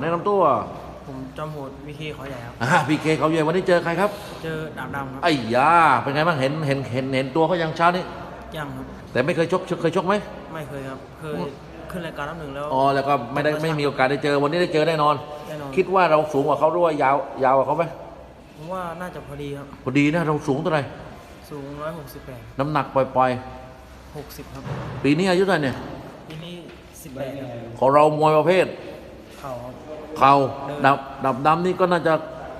แนะนำตัวผมจอมโหดวีเคขอใหญ่ครับอ่าพีเคเขาเยวันนี้เจอใครครับ เจอดาบดำครับไอ้ยาเป็นไงบ้างเห็นเห็นเห็นเห็นตัวเขายังเช้านี้ยังครับแต่ไม่เคยชกเคยชกไหมไม่เคยครับเคยขึ้นรายการน้ำหนึ่งแล้วอ๋อแล้วก็ไม่ได้ไม่มีโอกาสได้เจอวันนี้ได้เจอแน่นอนแน่นอน คิดว่าเราสูงกว่าเขาหรือว่ายาวยาวกว่าเขาไหมผมว่าน่าจะพอดีครับพอดีนะเราสูงเท่าไหร่สูง168น้ำหนักปล่อย60ครับๆปีนี้อายุเท่าไหร่เนี่ยปีนี้18ครับของเรามวยประเภทเข่าครับ เข่าดับดับดำนี่ก็น่าจะ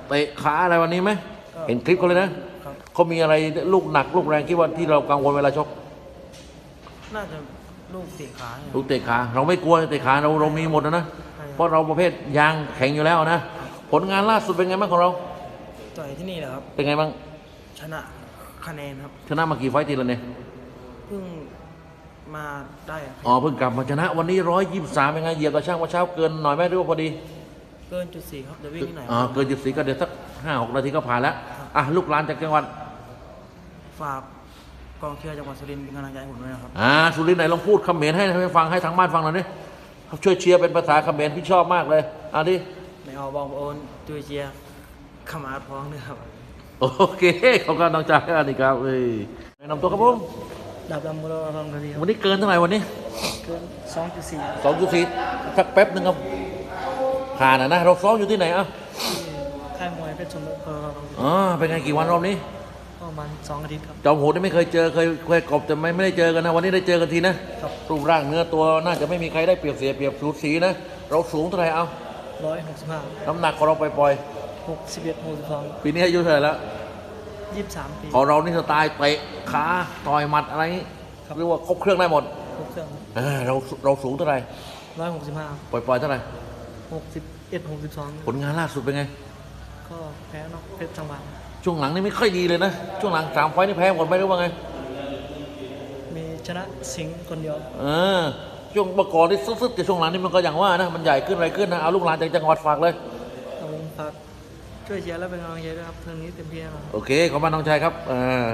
เตะขาอะไรวันนี้ไหมก็เห็นคลิปเขาเลยนะครับเขามีอะไรลูกหนักลูกแรงคิดว่าที่เรากังวลเวลาชก น่าจะลูกเตะขาเนี่ยลูกเตะขา เราไม่กลัวเตะขาเราเรามีหมดนะนะใช่ครับเพราะเราประเภทยางแข็งอยู่แล้วนะ ผลงานล่าสุดเป็นไงบ้างของเรา ต่อยที่นี่แหละครับ เป็นไงบ้าง ชนะคะแนนครับ ชนะมากี่ไฟต์ทีละเนี่ย เพิ่งมาได้ครับอ๋อเพิ่งกลับมาชนะวันนี้ร้อยยี่สิบสามเป็นไงเหยียบกระช่างว่าเช้าเกินหน่อยไหมหรือว่าพอดีเกินจุดสี่ครับเดี๋ยววิ่งที่ไหนอ๋อเกินจุดสีก็เดี๋ยวสักห้าหกนาทีก็ผ่านแล้วอะลูกหลานจากจังหวัดฝากกองเชียร์จังหวัดสุรินทร์เป็นกำลังใจให้ผมด้วยนะครับอ่าสุรินทร์ไหนลองพูดคำเขมรให้ให้ฟังให้ทางบ้านฟังหน่อยดิช่วยเชียร์เป็นภาษาเขมรพี่ชอบมากเลยอะดิในออบองโอนจุยเชียร์ขมาดพ้องด้วยครับโอเคขอบคุณน้องจ่าอันนี้ครับเอ้ยแนะนำตัวครับผมดาบดำบุรพรคดีครับวันนี้เกินเท่าไหร่วันนี้เกินสองจุดสี่สองจุดสี่สักแป๊บหนึ่งครับ ผ่านอะนะเราซ้อมอยู่ที่ไหนอะค่ายมวยเพชรชมพูอ๋อเป็นไงกี่วันรอบนี้ประมาณสองอาทิตย์ครับจอมโหดนี่ไม่เคยเจอเคยเคยกบแต่ไม่ไม่ได้เจอกันนะวันนี้ได้เจอกันทีนะครับรูปร่างเนื้อตัวน่าจะไม่มีใครได้เปรียบเสียเปรียบสูสีนะ เราสูงเท่าไหร่เอาร้อยหกสิบห้าน้ำหนักของเราปล่อยหกสิบเอ็ดหกสิบสองๆปีนี้อายุเท่าไหร่แล้วยี่สิบสามปีของเรานี่สไตล์เตะขาต่อยหมัดอะไรนี้เรียกว่าครบเครื่องได้หมดหกเครื่องเออเราเราสูงเท่าไหร่ร้อยหกสิบห้าปล่อยๆเท่าไหร่ หกสิบเอ็ดหกสิบสองผลงานล่าสุดเป็นไง ก็แพ้นอกเพชรจังหวัดช่วงหลังนี่ไม่ค่อยดีเลยนะ ช่วงหลังสามไฟต์นี่แพ้หมดไหมหรือว่าไง มีชนะสิงห์คนเดียวเออช่วงเมื่อก่อนที่สุดๆแต่ช่วงหลังนี่มันก็อย่างว่านะ มันใหญ่ขึ้นอะไรขึ้นนะ เอาลูกหลานจากจังหวัดฝากเลยเอาผมฝากช่วยเชียร์และเป็นกำลังใจด้วยครับเทอมนี้เต็มที่แน่นอนโอเค ขอบคุณน้องชายครับเออ